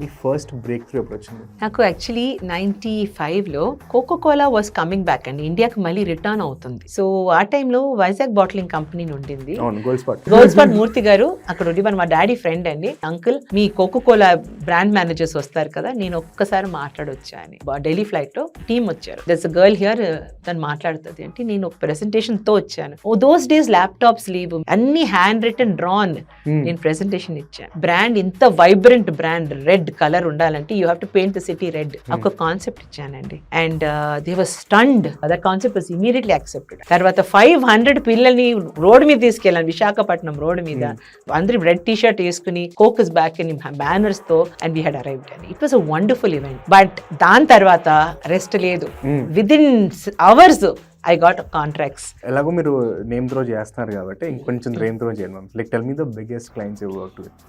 మీ first break through ఎప్పుడు వచ్చింది నాకు యాక్చువల్లీ నైన్టీ ఫైవ్లో Coca Cola was coming back అండి. ఇండియాకి మళ్ళీ రిటర్న్ అవుతుంది. సో ఆ టైంలో వైజాగ్ బాటిలింగ్ కంపెనీ ఉండింది. Gold Spot Gold Spot Murthy garu అక్కడ ఉండి మన మా డాడీ ఫ్రెండ్ అండి. అంకుల్ మీ కోకో కోలా బ్రాండ్ మేనేజర్స్ వస్తారు కదా నేను ఒక్కసారి మాట్లాడొచ్చా అని. ఢిల్లీ ఫ్లైట్లో టీం వచ్చారు. దట్స్ గర్ల్ హియర్ తను మాట్లాడుతుంది. అంటే నేను ఒక ప్రెసెంటేషన్తో వచ్చాను. ఓ దోస్ డేస్ ల్యాప్టాప్స్ లీవ్ అన్ని హ్యాండ్ రిటర్న్ డ్రాన్ నేను ప్రెసెంటేషన్ ఇచ్చాను. బ్రాండ్ ఇంత వైబ్రెంట్ బ్రాండ్ రెడ్ కలర్ ఉండాలంటే you have to paint the city red ఒక కాన్సెప్ట్ ఇచ్చానండి. And they was stunned that concept was immediately accepted తర్వాత ఫైవ్ హండ్రెడ్ పిల్లల్ని road మీద తీసుకెళ్ళాను విశాఖపట్నం రోడ్ మీద. అందరి రెడ్ టీ షర్ట్ వేసుకుని కోకస్ బ్యాక్ అని బ్యానర్స్తో అండ్ వీ హెడ్ అరైవ్డ్ అండి it was a wonderful event but దాని తర్వాత రెస్ట్ లేదు. With in hours I got contracts ఎలాగో మీరు నేమ్ త్రో చేస్తున్నారు కాబట్టి ఇంకొంచెం నేమ్ త్రో చేయండి ma'am like tell me the biggest clients you work with